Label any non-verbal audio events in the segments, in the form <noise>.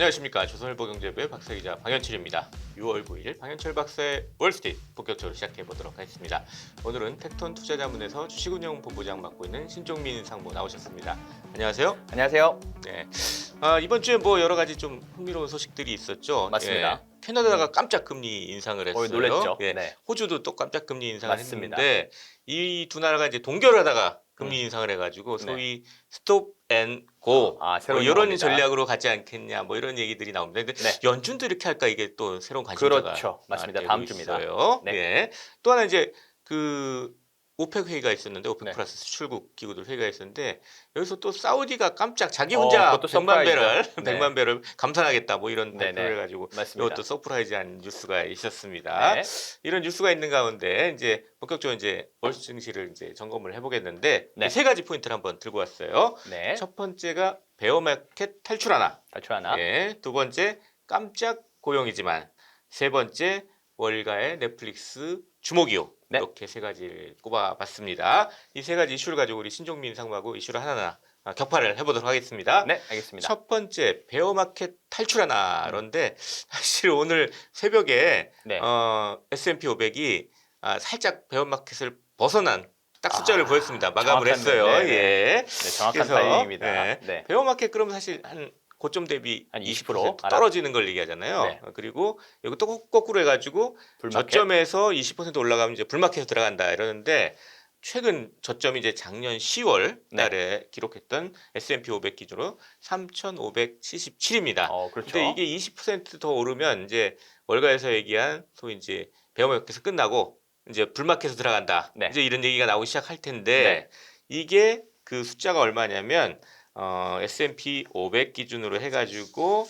안녕하십니까 조선일보 경제부의 박사 기자 방현철입니다. 6월 9일 방현철 박사의 월스트리트 본격적으로 시작해 보도록 하겠습니다. 오늘은 텍톤 투자자문에서 주식운용 본부장 맡고 있는 신종민 상무 나오셨습니다. 안녕하세요. 안녕하세요. 네. 아, 이번 주에 뭐 여러 가지 좀 흥미로운 소식들이 있었죠. 맞습니다. 예. 캐나다가 깜짝 금리 인상을 했어요. 어, 놀랬죠. 예. 네. 호주도 또 깜짝 금리 인상을 맞습니다. 했는데 이 두 나라가 이제 동결하다가 금리 음. 인상을 해가지고 네. 소위 스톱 앤 고. 아, 뭐 새로운 이런 용어입니다. 전략으로 가지 않겠냐 뭐 이런 얘기들이 나옵니다. 근데 네. 연준도 이렇게 할까 이게 또 새로운 관심사가 그렇죠. 맞습니다. 다음 주입니다. 있어요. 네. 예. 또 하나 이제 그 오펙 회의가 있었는데 오펙 네. 플러스 수출국 기구들 회의가 있었는데 여기서 또 사우디가 깜짝 자기 어, 혼자 그것도 100만 배럴 서프라이즈죠. 100만 <laughs> 배럴 감산하겠다 뭐 이런. 발표를 해가지고 맞습니다. 이것도 서프라이즈한 뉴스가 있었습니다. 네. 이런 뉴스가 있는 가운데 이제 본격적으로 이제 월스 증시를 이제 점검을 해보겠는데 네. 세 가지 포인트를 한번 들고 왔어요. 네. 첫 번째가 베어마켓 탈출하나, 탈출 하나. 예, 두 번째 깜짝 고용이지만 세 번째 월가의 넷플릭스 주목이요. 네. 이렇게 세 가지를 꼽아봤습니다. 이 세 가지 이슈를 가지고 우리 신종민 상무하고 이슈를 하나하나 아, 격파를 해보도록 하겠습니다. 네, 알겠습니다. 첫 번째 베어마켓 탈출 하나 그런데 사실 오늘 새벽에 네. 어, S&P 500이 아, 살짝 베어마켓을 벗어난 딱 숫자를 아, 보였습니다. 마감을 했어요. 네, 네. 예. 네, 정확한 타이밍입니다. 네. 네. 베어마켓 그러면 사실 한 고점 대비 한 20% 20% 알아. 떨어지는 걸 얘기하잖아요. 네. 어, 그리고 여기 또 거- 거꾸로 해가지고 불마켓. 저점에서 20% 올라가면 이제 불마켓에 들어간다 이러는데 최근 저점이 이제 작년 10월 네. 달에 기록했던 S&P 500 기준으로 3,577입니다. 어, 그렇죠. 근데 이게 20%더 오르면 이제 월가에서 얘기한 소위 이제 베어마켓에서 끝나고 이제 불마켓에서 들어간다. 네. 이제 이런 얘기가 나오기 시작할 텐데 네. 이게 그 숫자가 얼마냐면 어, S&P 500 기준으로 해가지고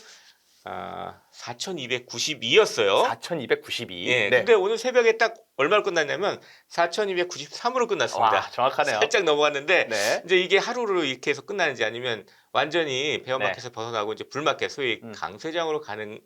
아, 4,292였어요. 4292. 예. 네. 근데 오늘 새벽에 딱 얼마로 끝났냐면 4,293으로 끝났습니다. 와, 정확하네요. 살짝 넘어갔는데 네. 이제 이게 하루로 이렇게 해서 끝나는지 아니면 완전히 베어마켓에서 네. 벗어나고 이제 불마켓 소위 음. 강세장으로 가는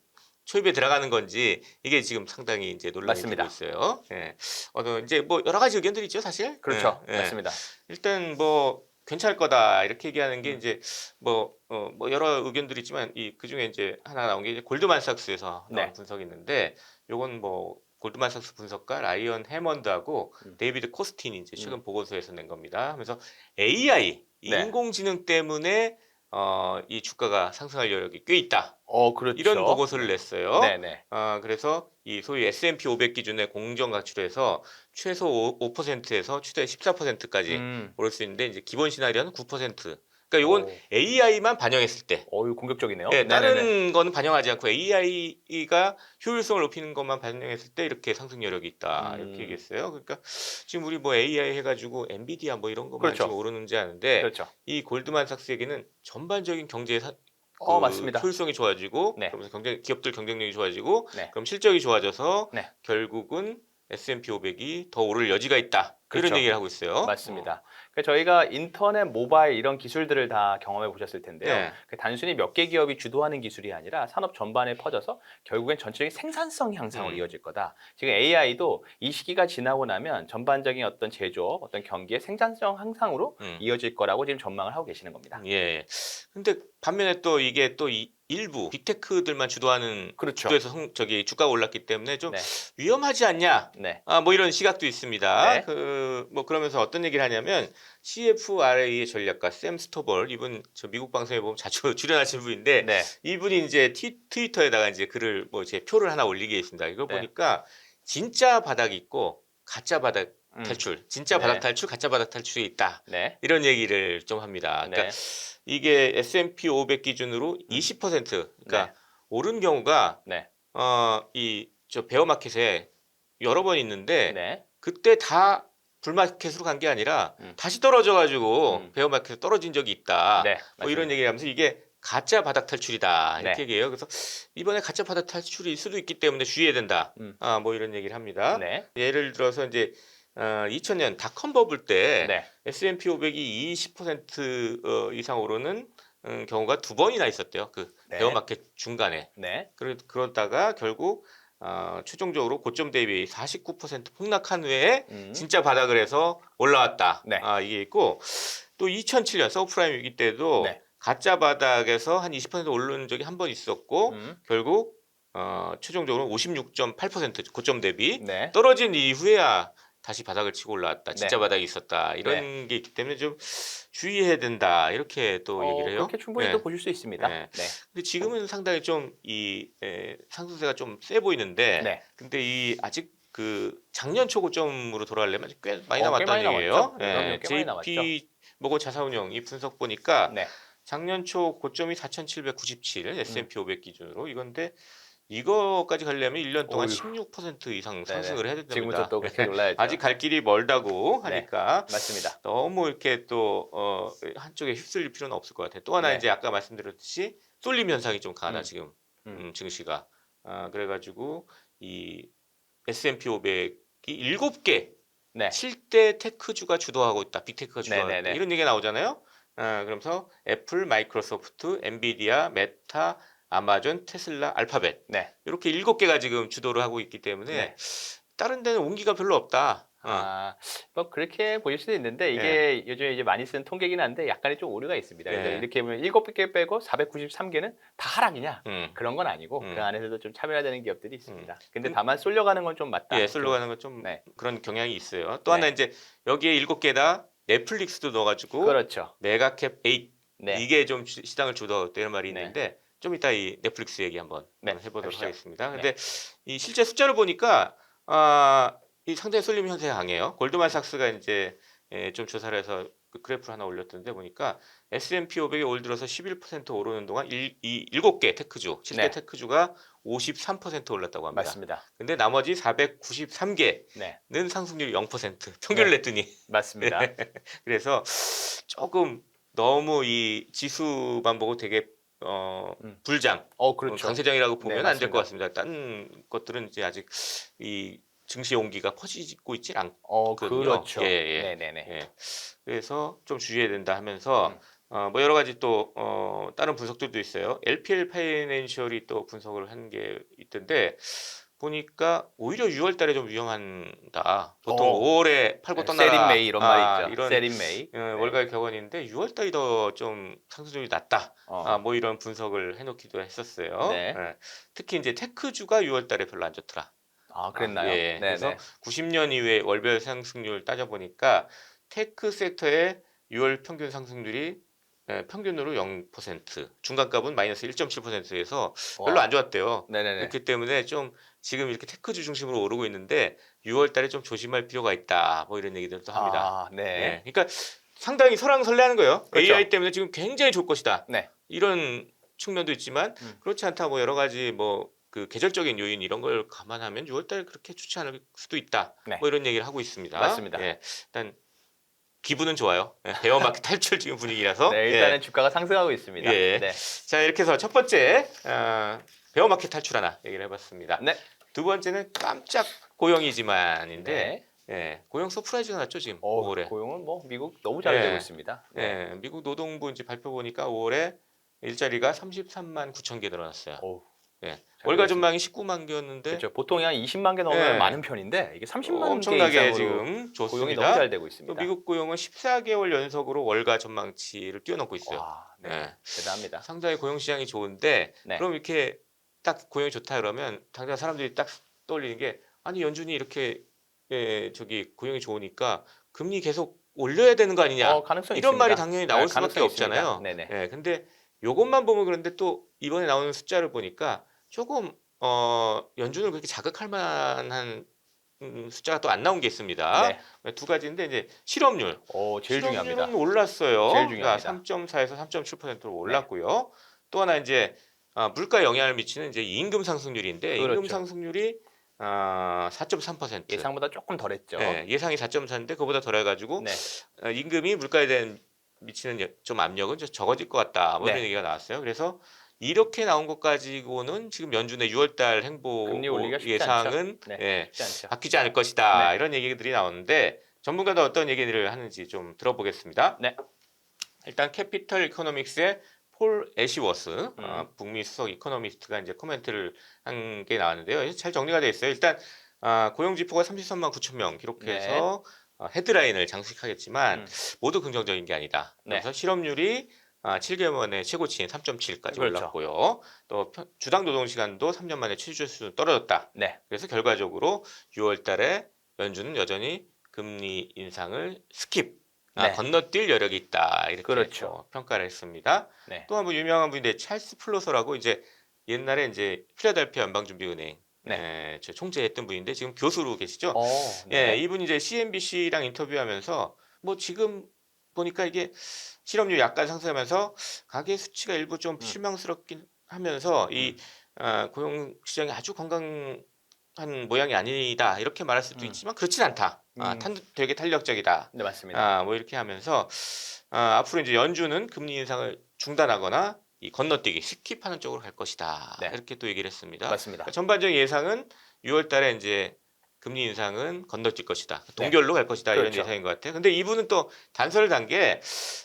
초입에 들어가는 건지 이게 지금 상당히 이제 논란이. 되고 있어요. 예. 어, 이제 뭐 여러 가지 의견들이 있죠, 사실. 그렇죠. 예, 예. 맞습니다. 일단 뭐 괜찮을 거다 이렇게 얘기하는 게 음. 이제 뭐, 어, 뭐 여러 의견들이 있지만 이 그중에 이제 하나 나온 게 이제 골드만삭스에서 나온 네. 분석이 있는데 요건 뭐 골드만삭스 분석가 라이언 해먼드하고 음. 데이비드 코스틴이 이제 최근 보고서에서 낸 겁니다. 하면서 AI 네. 인공지능 때문에 어, 이 주가가 상승할 여력이 꽤 있다. 어, 그렇죠. 이런 보고서를 냈어요. 네, 네. 아, 그래서 이 소위 S&P 500 기준의 공정 가치로해서 최소 5, 5%에서 최대 14%까지 음. 오를 수 있는데 이제 기본 시나리오는 9%. 그러니까 이건 오. AI만 반영했을 때. 어, 이거 공격적이네요. 예, 네네네. 다른 거는 반영하지 않고 AI가 효율성을 높이는 것만 반영했을 때 이렇게 상승 여력이 있다 음. 이렇게 얘기했어요. 그러니까 지금 우리 뭐 AI 해가지고 엔비디아 뭐 이런 것만 그렇죠. 지금 오르는지 아는데 그렇죠. 이 골드만삭스 얘기는 전반적인 경제의 사, 어, 그 맞습니다. 효율성이 좋아지고 네. 그러면서 경쟁 기업들 경쟁력이 좋아지고 네. 그럼 실적이 좋아져서 네. 결국은 S&P 500이 더 오를 여지가 있다. 그렇죠. 이런 얘기를 하고 있어요. 맞습니다. 그러니까 저희가 인터넷, 모바일 이런 기술들을 다 경험해 보셨을 텐데요. 네. 그 단순히 몇 개 기업이 주도하는 기술이 아니라 산업 전반에 퍼져서 결국엔 전체적인 생산성 향상으로 음. 이어질 거다. 지금 AI도 이 시기가 지나고 나면 전반적인 어떤 제조업, 어떤 경기의 생산성 향상으로 음. 이어질 거라고 지금 전망을 하고 계시는 겁니다. 예. 근데 반면에 또 이게 또 이- 일부 빅테크들만 주도하는 그렇죠. 주도에서 성- 저기 주가가 올랐기 때문에 좀 네. 위험하지 않냐? 네. 아, 뭐 이런 시각도 있습니다. 네. 그뭐 그러면서 어떤 얘기를 하냐면 CFRA의 전략가 샘 스토벌 이분 저 미국 방송에 보면 자주 <laughs> 출연하신 분인데 네. 이분이 이제 티, 트위터에다가 이제 글을 뭐 제 표를 하나 올리게 했습니다. 이거 네. 보니까 진짜 바닥이 있고 가짜 바닥 음. 탈출, 진짜 네. 바닥 탈출, 가짜 바닥 탈출이 있다. 네. 이런 얘기를 좀 합니다. 그러니까 네. 이게 S&P 500 기준으로 20% 그러니까 네. 오른 경우가 네. 어 이 저 베어 마켓에 여러 번 있는데 네. 그때 다 불마켓으로 간 게 아니라 음. 다시 떨어져 가지고 음. 베어 마켓에 떨어진 적이 있다. 네. 뭐. 이런 얘기를 하면서 이게 가짜 바닥 탈출이다 이렇게 네. 얘기해요. 그래서 이번에 가짜 바닥 탈출일 수도 있기 때문에 주의해야 된다. 음. 아뭐 이런 얘기를 합니다. 네. 예를 들어서 이제 어, 2000년 닷컴 버블 때 네. S&P 500이 20% 어, 이상 오르는 음, 경우가 두 번이나 있었대요. 그 네. 베어 마켓 중간에. 네. 그러, 그러다가 결국 어, 최종적으로 고점 대비 49% 폭락한 후에 음. 진짜 바닥을 해서 올라왔다. 네. 아, 이게 있고 또 2007년 서브프라임 위기 때도 네. 가짜 바닥에서 한 20% 오른 적이 한 번 있었고 음. 결국 어, 최종적으로 56.8% 고점 대비 네. 떨어진 이후에야 다시 바닥을 치고 올라왔다. 진짜 네. 바닥이 있었다. 이런 게 있기 때문에 좀 주의해야 된다. 이렇게 또 어, 얘기를 해요. 그렇게 충분히 네. 또 보실 수 있습니다. 네. 네. 근데 지금은 상당히 좀이 상승세가 좀 세 보이는데 네. 근데 이 아직 그 작년 초고점으로 돌아가려면 꽤 많이 어, 꽤 남았다는 많이 얘기예요. 네. 꽤 남았죠. JP 모고 자산운용 이 분석 보니까 네. 작년 초 고점이 4,797 음. S&P 500 기준으로 이건데 이거까지 가려면 1년 동안 어휴. 16% 이상. 상승을 해야 된답니다. 지금부터 또 그렇게 놀라야죠. 아직 갈 길이 멀다고 네. 하니까 맞습니다. 너무 이렇게 또 어, 한쪽에 휩쓸릴 필요는 없을 것 같아요. 또 하나 네. 이제 아까 말씀드렸듯이 쏠림 현상이 좀 강하다 음. 지금 음. 음, 증시가 아, 그래가지고 이 S&P 500이 일곱 개 네. 7대 테크주가 주도하고 있다. 빅테크가 주도하고 있다. 네네네. 이런 얘기가 나오잖아요. 아, 그러면서 애플, 마이크로소프트, 엔비디아, 메타, 아마존, 테슬라, 알파벳 네. 이렇게 일곱 개가 지금 주도를 하고 있기 때문에 네. 다른 데는 온기가 별로 없다. 어. 아, 뭐 그렇게 보일 수도 있는데 이게 요즘에 이제 많이 쓰는 통계긴 한데 약간의 좀 오류가 있습니다. 그래서 네. 이렇게 보면 7개 빼고 493개는 다 하락이냐? 음. 그런 건 아니고 음. 그 안에서도 좀 차별화되는 기업들이 있습니다. 근데 근- 다만 쏠려가는 건 좀 맞다. 예, 솔로 가는 건 좀 네. 그런 경향이 있어요. 또 네. 하나 이제 여기에 일곱 개다 넷플릭스도 넣어가지고 그렇죠. 메가캡 8 네. 이게 좀 시- 시장을 주도하고 있다는 말이 네. 있는데 좀 이따 이 넷플릭스 얘기 한번 네, 해보도록 하시죠. 하겠습니다. 네. 근데 이 실제 숫자를 보니까 아, 이 상당히 쏠림 현상이 강해요. 골드만삭스가 이제 예, 좀 조사를 해서 그 그래프를 하나 올렸던데 보니까 S&P 500이 올 들어서 11% 오르는 동안 일, 이 7개 테크주, 7대 네. 테크주가 53% 올랐다고 합니다. 맞습니다. 근데 나머지 493개는 네. 상승률이 0% <laughs> 평균을 네. 냈더니 맞습니다. <laughs> 그래서 조금 너무 이 지수만 보고 되게 어 음. 불장 어, 어, 그렇죠. 강세장이라고 보면 안될 것. 같습니다. 다른 것들은 이제 아직 이 증시 온기가 퍼지고 있지 않. 어. 그렇죠. 예, 예. 네, 네, 네. 예. 그래서 좀 주의해야 된다 하면서 음. 어, 뭐 여러 가지 또 어, 다른 분석들도 있어요. LPL 파이낸셜이 또 분석을 한 게 있던데 보니까 오히려 6월 달에 좀 위험한다. 보통 어. 5월에 팔고 떠나라. 세린 메이 이런 아, 말이 있죠. 이런 세린 메이. 어, 월가의 격언인데 6월 달이 더 좀 상승률이 낮다. 어. 아, 뭐 이런 분석을 해놓기도 했었어요. 네. 예. 특히 이제 테크주가 6월 달에 별로 안 좋더라. 아, 그랬나요? 아, 예. 네, 그래서 네. 90년 이후에 월별 상승률 따져보니까 테크 섹터의 6월 평균 상승률이 예, 평균으로 0%, 중간값은 마이너스 1.7%에서 별로 와. 안 좋았대요. 네, 네, 네. 그렇기 때문에 좀 지금 이렇게 테크주 중심으로 오르고 있는데 6월 달에 좀 조심할 필요가 있다. 뭐 이런 얘기들도 합니다. 아, 네. 예. 그러니까 상당히 설왕설래하는 거예요. 그렇죠. AI 때문에 지금 굉장히 좋을 것이다. 네. 이런 측면도 있지만 음. 그렇지 않다 뭐 여러 가지 뭐 그 계절적인 요인 이런 걸 감안하면 6월 달 그렇게 좋지 않을 수도 있다. 네. 뭐 이런 얘기를 하고 있습니다. 맞습니다. 예. 일단 기분은 좋아요. 예, 베어마켓 <laughs> 탈출 지금 분위기라서. 네, 예. 일단은 주가가 상승하고 있습니다. 예. 네. 자 이렇게 해서 첫 번째 어, 베어마켓 탈출 하나 얘기를 해봤습니다. 네. 두 번째는 깜짝 고용이지만인데 네. 예, 고용 서프라이즈가 났죠 지금 어, 5월에. 고용은 뭐 미국 너무 잘 네. 되고 있습니다. 네. 예, 미국 노동부 이제 발표 보니까 5월에 일자리가 33만 9천 개 늘어났어요. 어우, 예. 잘 월가 전망이 19만 개였는데 그렇죠. 보통이 한 20만 개 넘으면 네. 많은 편인데 이게 30만 엄청나게 개 이상으로 지금 고용이 너무 좋습니다. 잘 되고 또 있습니다. 미국 고용은 14개월 연속으로 월가 전망치를 뛰어넘고 있어요. 와, 네. 네. 대단합니다. 상당히 고용 시장이 좋은데 네. 그럼 이렇게 딱 고용이 좋다 그러면 당장 사람들이 딱 떠올리는 게 아니 연준이 이렇게 예, 저기 고용이 좋으니까 금리 계속 올려야 되는 거 아니냐 어, 이런 있습니다. 말이 당연히 나올 네, 수밖에. 없잖아요. 네네. 예, 근데 요것만 보면 그런데 또 이번에 나오는 숫자를 보니까 조금 어, 연준을 그렇게 자극할 만한 음, 숫자가 또 안 나온 게 있습니다. 네. 두 가지인데 이제 실업률. 오, 제일 실업률은 중요합니다. 올랐어요. 제일 중요합니다. 3.4에서 3.7%로 올랐고요. 또 하나 이제 아, 물가 영향을 미치는 이제 임금 상승률인데 임금 그렇죠. 상승률이 아, 4.3%. 예상보다 조금 덜했죠. 예, 예상이 4.4인데 그보다 덜해가지고 네. 어, 임금이 물가에 대한 미치는 여- 좀 압력은 좀 적어질 것 같다. 뭐 이런 네. 얘기가 나왔어요. 그래서 이렇게 나온 것 가지고는 지금 연준의 6월달 행보 금리 올리기가 쉽지 예상은 않죠. 네. 예, 쉽지 않죠. 바뀌지 않을 것이다. 네. 이런 얘기들이 나오는데 전문가도 어떤 얘기를 하는지 좀 들어보겠습니다. 네. 일단 캐피털 이코노믹스의 폴 애시워스 음. 어, 북미 수석 이코노미스트가 이제 코멘트를 한 게 나왔는데요. 잘 정리가 되어 있어요. 일단 아, 고용 지표가 33만 9천 명 기록해서 어, 헤드라인을 장식하겠지만 네. 음. 모두 긍정적인 게 아니다. 네. 그래서 실업률이 아, 7개월 만에 최고치인 3.7까지 그렇죠. 올랐고요. 또 편- 주당 노동 시간도 3년 만에 최저 수준 떨어졌다. 네. 그래서 결과적으로 6월 달에 연준은 여전히 금리 인상을 스킵, 아, 네. 건너뛸 여력이 있다. 이렇게 그렇죠. 또 평가를 했습니다. 네. 또한 분 유명한 분인데 찰스 플로서라고 이제 옛날에 이제 필라델피아 연방준비은행 네. 예, 저 총재했던 분인데 지금 교수로 계시죠. 어, 예, 네. 이분이 이제 CNBC랑 인터뷰하면서 뭐 지금 보니까 이게 실업률 약간 상승하면서 가계 수치가 일부 좀 음. 실망스럽긴 하면서 이 아, 고용 시장이 아주 건강한 모양이 아니다 이렇게 말할 수도 음. 있지만 그렇진 않다. 아, 음. 탄, 되게 탄력적이다. 네, 맞습니다. 아, 뭐 이렇게 하면서 아, 앞으로 이제 연준은 금리 인상을 중단하거나 이 건너뛰기 스킵하는 쪽으로 갈 것이다. 네. 이렇게 또 얘기를 했습니다. 맞습니다. 그러니까 전반적인 예상은 6월 달에 이제 금리 인상은 건너뛸 것이다. 네. 동결로 갈 것이다. 이런 그렇죠. 예상인 것 같아요. 근데 이분은 또 단서를 단 게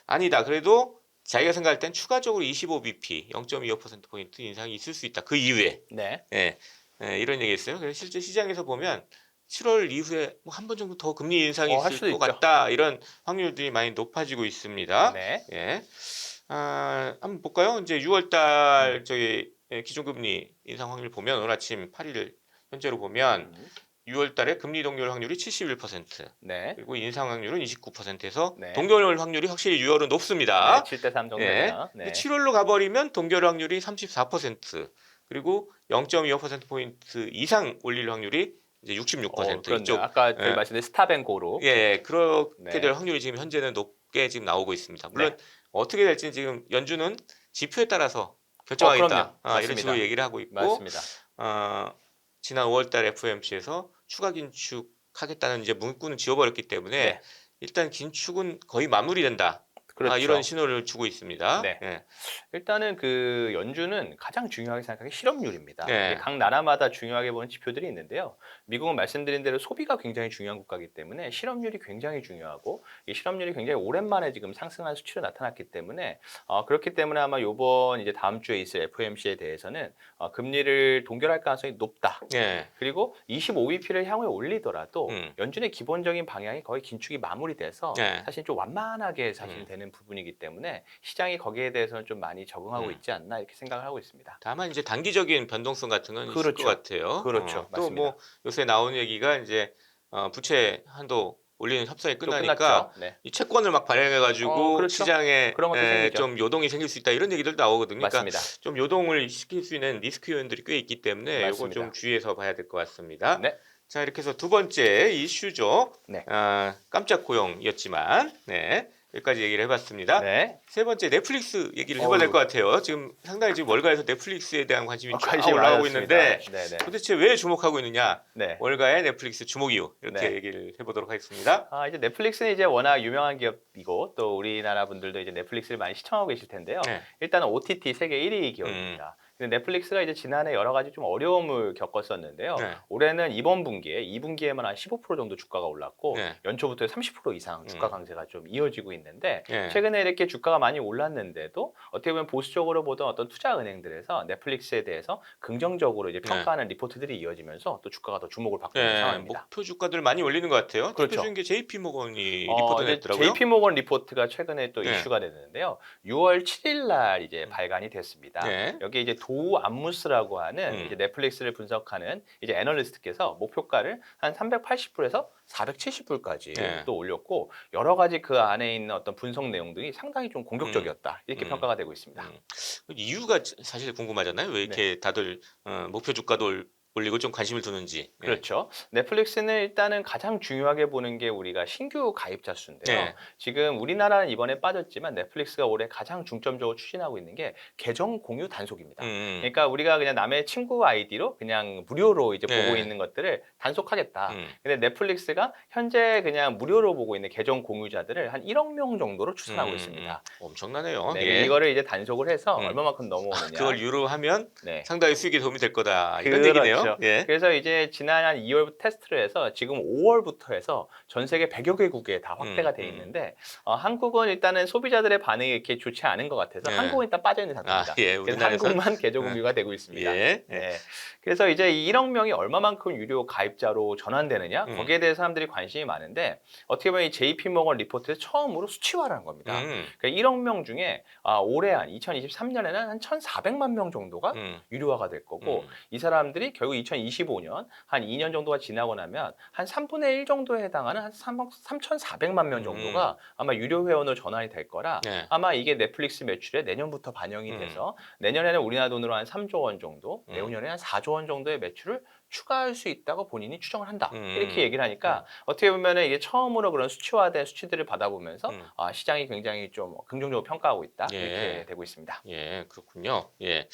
아니다. 그래도 자기가 생각할 땐 추가적으로 25bp, 0.25%포인트 인상이 있을 수 있다. 그 이후에. 네. 예, 예, 이런 얘기 했어요. 그래서 실제 시장에서 보면 7월 이후에 뭐 한 번 정도 더 금리 인상이 어, 할 있을 수도 것 있죠. 같다. 이런 확률들이 많이 높아지고 있습니다. 네. 예. 아, 한번 볼까요? 이제 6월 달 저기 예, 기준금리 인상 확률 보면 오늘 아침 8일 현재로 보면 음, 6월 달에 금리 동결 확률이 71% 네. 그리고 인상 확률은 29%에서 네. 동결 확률이 확실히 6월은 높습니다. 네, 7대 3 정도 예. 되나? 네. 7월로 가버리면 동결 확률이 34% 그리고 0.25% 포인트 이상 올릴 확률이 이제 66% 어. 이쪽 아까 저희 예. 말씀드린 스타뱅고로. 예, 그렇게 네. 될 확률이 지금 현재는 높게 지금 나오고 있습니다. 물론 어떻게 될지는 지금 연준은 지표에 따라서 결정하겠다. 어. 아, 이런. 식으로 얘기를 하고 있고 맞습니다. 어, 지난 5월달 FOMC에서 추가 긴축하겠다는 이제 문구는 지워버렸기 때문에 네. 일단 긴축은 거의 마무리된다. 그렇죠. 아, 이런 신호를 주고 있습니다. 네. 예. 일단은 그 연준은 가장 중요하게 생각하는 게 실업률입니다. 네. 각 나라마다 중요하게 보는 지표들이 있는데요. 미국은 말씀드린 대로 소비가 굉장히 중요한 국가이기 때문에 실업률이 굉장히 중요하고 이 실업률이 굉장히 오랜만에 지금 상승한 수치로 나타났기 때문에 어, 그렇기 때문에 아마 이번 이제 다음 주에 있을 FOMC에 대해서는 어, 금리를 동결할 가능성이 높다. 예. 그리고 25bp를 향해 올리더라도 음. 연준의 기본적인 방향이 거의 긴축이 마무리돼서 네. 사실 좀 완만하게 사실 음. 되는 부분이기 때문에 시장이 거기에 대해서는 좀 많이 적응하고 음. 있지 않나 이렇게 생각을 하고 있습니다. 다만 이제 단기적인 변동성 같은 건 있을 그렇죠. 것 같아요. 그렇죠. 또 맞습니다. 뭐 요새 나오는 얘기가 이제 어, 부채 한도 올리는 협상이 또 끝나니까. 네. 이 채권을 막 발행해가지고 어, 그렇죠. 시장에 에, 생기죠. 좀 요동이 생길 수 있다 이런 얘기들도 나오거든요. 그러니까 맞습니다. 좀 요동을 시킬 수 있는 리스크 요인들이 꽤 있기 때문에 맞습니다. 좀 주의해서 봐야 될 것 같습니다. 네. 자 이렇게 해서 두 번째 이슈죠. 네. 아, 깜짝 고용이었지만 네. 여기까지 얘기를 해봤습니다. 네. 세 번째 넷플릭스 얘기를 해봐야 될. 것 같아요. 지금 상당히 지금 월가에서 넷플릭스에 대한 관심이 어, 쫙 관심이 올라오고 많았습니다. 있는데 네, 네. 도대체 왜 주목하고 있느냐? 네. 월가의 넷플릭스 주목 이유 이렇게 네. 얘기를 해보도록 하겠습니다. 아, 이제 넷플릭스는 이제 워낙 유명한 기업이고 또 우리나라 분들도 이제 넷플릭스를 많이 시청하고 계실 텐데요. 네. 일단은 OTT 세계 1위 기업입니다. 근데 넷플릭스가 이제 지난해 여러 가지 좀 어려움을 겪었었는데요. 네. 올해는 이번 분기에 2분기에만 한 15% 정도 주가가 올랐고 네. 연초부터 30% 이상 주가 음. 강세가 좀 이어지고 있는데 네. 최근에 이렇게 주가가 많이 올랐는데도 어떻게 보면 보수적으로 보던 어떤 투자 은행들에서 넷플릭스에 대해서 긍정적으로 이제 평가하는 리포트들이 이어지면서 또 주가가 더 주목을 받고 있는 네, 상황입니다. 목표 주가들 많이 올리는 것 같아요. 그렇죠. 대표적인 게 JP 모건이 어, 리포트 냈더라고요. JP 모건 리포트가 최근에 또 네. 이슈가 됐는데요. 6월 7일 날 이제 발간이 됐습니다. 네. 여기 이제 도우 암무스라고 하는 음. 이제 넷플릭스를 분석하는 이제 애널리스트께서 목표가를 한 380불에서 470불까지 네. 또 올렸고 여러 가지 그 안에 있는 어떤 분석 내용들이 상당히 좀 공격적이었다 이렇게 음. 평가가 되고 있습니다. 음. 이유가 사실 궁금하잖아요. 왜 이렇게 다들 어, 목표 주가도 올- 올리고 좀 관심을 두는지. 네. 그렇죠. 넷플릭스는 일단은 가장 중요하게 보는 게 우리가 신규 가입자 수인데요. 네. 지금 우리나라는 이번에 빠졌지만 넷플릭스가 올해 가장 중점적으로 추진하고 있는 게 계정 공유 단속입니다. 음, 음. 그러니까 우리가 그냥 남의 친구 아이디로 그냥 무료로 이제 네. 보고 있는 것들을 단속하겠다. 음. 근데 넷플릭스가 현재 그냥 무료로 보고 있는 계정 공유자들을 한 1억 명 정도로 추산하고 음, 있습니다. 엄청나네요. 네, 예. 이거를 이제 단속을 해서 음. 얼마만큼 넘어오느냐. 그걸 유로 하면 네. 상당히 수익에 도움이 될 거다. 이런 얘기네요. 그렇죠. 예. 그래서 이제 지난 한 2월 테스트를 해서 지금 5월부터 해서 전 세계 100여 개국에 다 확대가 음, 돼 음. 있는데 어, 한국은 일단은 소비자들의 반응이 이렇게 좋지 않은 것 같아서 네. 한국은 일단 빠져 있는 상태입니다. 아, 예. 그래서 우리나라에서 한국만 <laughs> 계정 공유가 되고 있습니다. 예. 네. 그래서 이제 이 1억 명이 얼마만큼 유료 가입자로 전환되느냐 음. 거기에 대해서 사람들이 관심이 많은데 어떻게 보면 이 JP 모건 리포트에서 처음으로 수치화를 한 겁니다. 음. 그러니까 1억 명 중에 아, 올해 한 2023년에는 한 1,400만 명 정도가 음. 유료화가 될 거고 음. 이 사람들이 결국 2025년 한 2년 정도가 지나고 나면 한 3분의 1 정도에 해당하는 한 3억 3,400만 명 정도가 아마 유료 회원으로 전환이 될 거라 음. 네. 아마 이게 넷플릭스 매출에 내년부터 반영이 음. 돼서 내년에는 우리나라 돈으로 한 3조 원 정도, 음. 내후년에 한 4조 원 정도의 매출을 추가할 수 있다고 본인이 추정을 한다. 음. 이렇게 얘기를 하니까 어떻게 보면 이게 처음으로 그런 수치화된 수치들을 받아보면서 음. 아, 시장이 굉장히 좀 긍정적으로 평가하고 있다. 예. 이렇게 되고 있습니다. 예, 그렇군요. 예.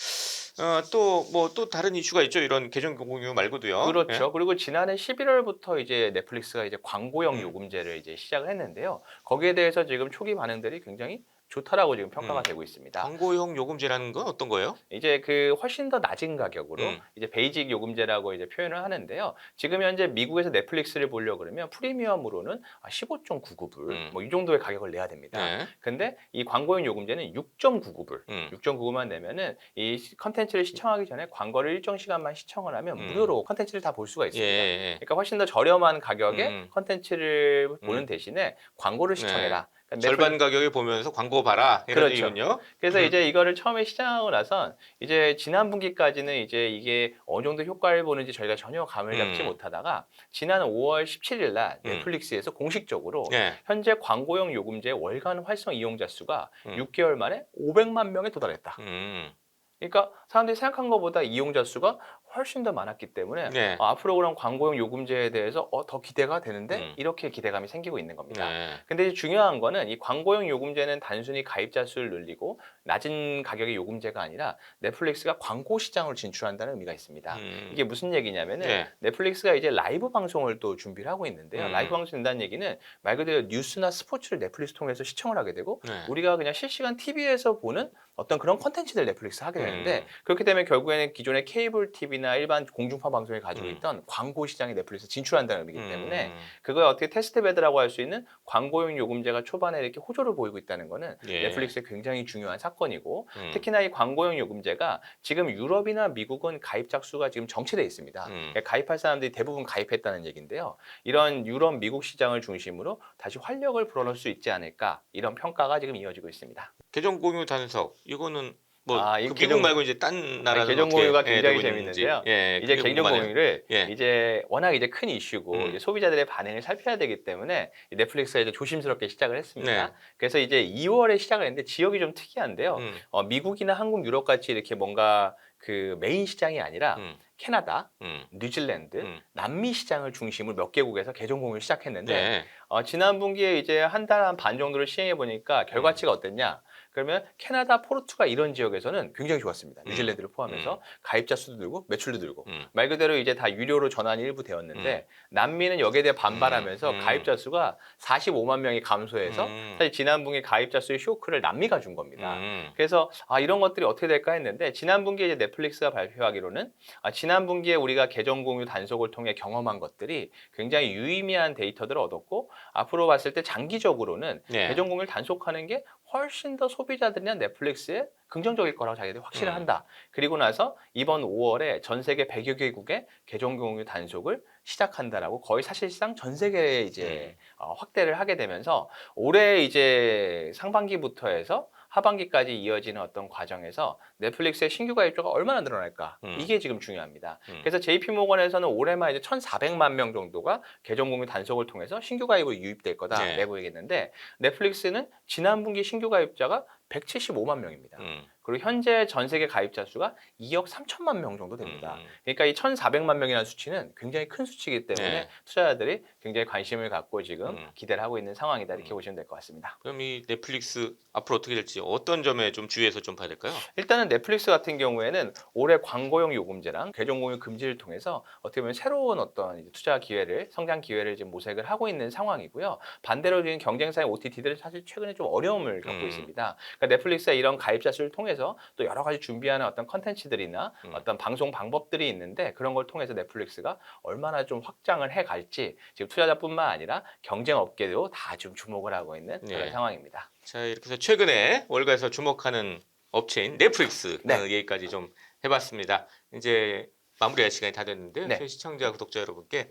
어, 또 뭐 또 다른 이슈가 있죠. 이런 계정 공유 말고도요. 그렇죠. 그리고 지난해 11월부터 이제 넷플릭스가 이제 광고형 음. 요금제를 이제 시작을 했는데요. 거기에 대해서 지금 초기 반응들이 굉장히 좋다라고 지금 평가가 음. 되고 있습니다. 광고용 요금제라는 건 어떤 거예요? 이제 그 훨씬 더 낮은 가격으로 음. 이제 베이직 요금제라고 이제 표현을 하는데요. 지금 현재 미국에서 넷플릭스를 보려 그러면 프리미엄으로는 15.99불 음. 뭐이 정도의 가격을 내야 됩니다. 네. 근데 이 광고용 요금제는 6.99불 음. 6.99만 내면은 이 시- 컨텐츠를 시청하기 전에 광고를 일정 시간만 시청을 하면 음. 무료로 컨텐츠를 다 볼 수가 예, 있습니다. 예. 그러니까 훨씬 더 저렴한 가격에 음. 컨텐츠를 보는 음. 대신에 광고를 시청해라. 그러니까 절반 가격에 보면서 광고 봐라 이런 그렇죠. 얘기군요. 그래서 음. 이제 이거를 처음에 시작하고 나선 이제 지난 분기까지는 이제 이게 어느 정도 효과를 보는지 저희가 전혀 감을 잡지 음. 못하다가 지난 5월 17일 날 음. 넷플릭스에서 공식적으로 예. 현재 광고용 요금제 월간 활성 이용자 수가 음. 6개월 만에 500만 명에 도달했다. 음. 그러니까 사람들이 생각한 것보다 이용자 수가 훨씬 더 많았기 때문에 네. 어, 앞으로 그럼 광고용 요금제에 대해서 어, 더 기대가 되는데 음. 이렇게 기대감이 생기고 있는 겁니다. 네. 근데 중요한 거는 이 광고용 요금제는 단순히 가입자 수를 늘리고 낮은 가격의 요금제가 아니라 넷플릭스가 광고 시장으로 진출한다는 의미가 있습니다. 음. 이게 무슨 얘기냐면은 네. 넷플릭스가 이제 라이브 방송을 또 준비를 하고 있는데요. 음. 라이브 방송 된다는 얘기는 말 그대로 뉴스나 스포츠를 넷플릭스 통해서 시청을 하게 되고 네. 우리가 그냥 실시간 TV에서 보는 어떤 그런 컨텐츠들 넷플릭스 하게 되는데 음. 그렇게 되면 결국에는 기존의 케이블 TV나 일반 공중파 방송이 가지고 음. 있던 광고 시장에 넷플릭스 진출한다는 의미이기 때문에 음. 그걸 어떻게 테스트 베드라고 할 수 있는 광고용 요금제가 초반에 이렇게 호조를 보이고 있다는 거는 예. 넷플릭스의 굉장히 중요한 사건이고 음. 특히나 이 광고용 요금제가 지금 유럽이나 미국은 가입자 수가 지금 정체돼 있습니다. 음. 그러니까 가입할 사람들이 대부분 가입했다는 얘기인데요. 이런 유럽, 미국 시장을 중심으로 다시 활력을 불어넣을 수 있지 않을까 이런 평가가 지금 이어지고 있습니다. 계정 공유 단속 이거는 뭐 아, 이그 계정- 미국 말고 이제 딴 계정 어떻게, 공유가 예, 굉장히. 재밌는데요. 예, 이제 그게 궁금하네요. 공유를 예. 이제 워낙 이제 큰 이슈고 음. 이제 소비자들의 반응을 살펴야 되기 때문에 이 넷플릭스가 이제 조심스럽게 시작을 했습니다. 네. 그래서 이제 2월에 시작을 했는데 지역이 좀 특이한데요. 음. 어, 미국이나 한국, 유럽 같이 이렇게 뭔가 그 메인 시장이 아니라 음. 캐나다, 음. 뉴질랜드, 음. 남미 시장을 중심으로 몇 개국에서 개정 공유를 시작했는데 네. 어, 지난 분기에 이제 한 달 한 반 정도를 시행해 보니까 결과치가 어땠냐? 그러면 캐나다, 포르투갈 이런 지역에서는 굉장히 좋았습니다. 음. 뉴질랜드를 포함해서 가입자 수도 늘고 매출도 늘고 음. 말 그대로 이제 다 유료로 전환이 일부 되었는데 남미는 여기에 대해 반발하면서 음. 음. 가입자 수가 45만 명이 감소해서 음. 사실 지난 분기 가입자 수의 쇼크를 남미가 준 겁니다. 음. 그래서 아 이런 것들이 어떻게 될까 했는데 지난 분기에 이제 넷플릭스가 발표하기로는 아, 지난 분기에 우리가 계정 공유 단속을 통해 경험한 것들이 굉장히 유의미한 데이터들을 얻었고 앞으로 봤을 때 장기적으로는 네. 계정 공유를 단속하는 게 훨씬 더 소비자들이나 넷플릭스에 긍정적일 거라고 자기들이 확신을 음. 한다. 그리고 나서 이번 5월에 전 세계 100여 개국의 계정 공유 단속을 시작한다라고 거의 사실상 전 세계에 이제 어, 확대를 하게 되면서 올해 이제 상반기부터 해서 하반기까지 이어지는 어떤 과정에서 넷플릭스의 신규 가입자가 얼마나 늘어날까 음. 이게 지금 중요합니다. 음. 그래서 JP모건에서는 올해만 이제 1,400만 명 정도가 계정 공유 단속을 통해서 신규 가입으로 유입될 거다 네. 얘기했는데 넷플릭스는 지난 분기 신규 가입자가 175만 명입니다. 음. 그리고 현재 전 세계 가입자 수가 2억 3천만 명 정도 됩니다. 음. 그러니까 이 1,400만 명이라는 수치는 굉장히 큰 수치이기 때문에 네. 투자자들이 굉장히 관심을 갖고 지금 음. 기대를 하고 있는 상황이다 이렇게 음. 보시면 될 것 같습니다. 그럼 이 넷플릭스 앞으로 어떻게 될지 어떤 점에 좀 주의해서 좀 봐야 될까요? 일단은 넷플릭스 같은 경우에는 올해 광고용 요금제랑 계정 공유 금지를 통해서 어떻게 보면 새로운 어떤 투자 기회를 성장 기회를 지금 모색을 하고 있는 상황이고요. 반대로 지금 경쟁사의 OTT들은 사실 최근에 좀 어려움을 겪고 음. 있습니다. 그러니까 넷플릭스의 이런 가입자 수를 통해 서 또 여러 가지 준비하는 어떤 컨텐츠들이나 음. 어떤 방송 방법들이 있는데 그런 걸 통해서 넷플릭스가 얼마나 좀 확장을 해 갈지 지금 투자자뿐만 아니라 경쟁 업계도 다 좀 주목을 하고 있는 그런 네. 상황입니다. 자 이렇게 해서 최근에 월가에서 주목하는 업체인 넷플릭스 네. 어, 얘기까지 좀 해봤습니다. 이제 마무리할 시간이 다 됐는데요. 네. 저희 시청자 구독자 여러분께 어,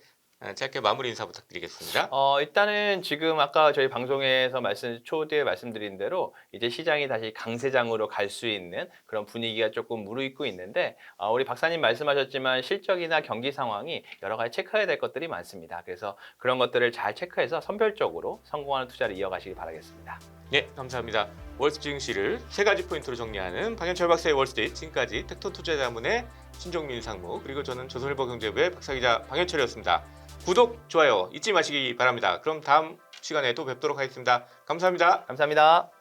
짧게 마무리 인사 부탁드리겠습니다. 어, 일단은 지금 아까 저희 방송에서 말씀 초대에 말씀드린 대로 이제 시장이 다시 강세장으로 갈 수 있는 그런 분위기가 조금 무르익고 있는데 어, 우리 박사님 말씀하셨지만 실적이나 경기 상황이 여러 가지 체크해야 될 것들이 많습니다. 그래서 그런 것들을 잘 체크해서 선별적으로 성공하는 투자를 이어가시기 바라겠습니다. 네, 감사합니다. 월스트 증시를 세 가지 포인트로 정리하는 박현철 박사의 월스트릿 지금까지 텍톤 투자자문의 신종민 상무 그리고 저는 조선일보 경제부의 박사 기자 박현철이었습니다. 구독, 좋아요 잊지 마시기 바랍니다. 그럼 다음 시간에 또 뵙도록 하겠습니다. 감사합니다. 감사합니다.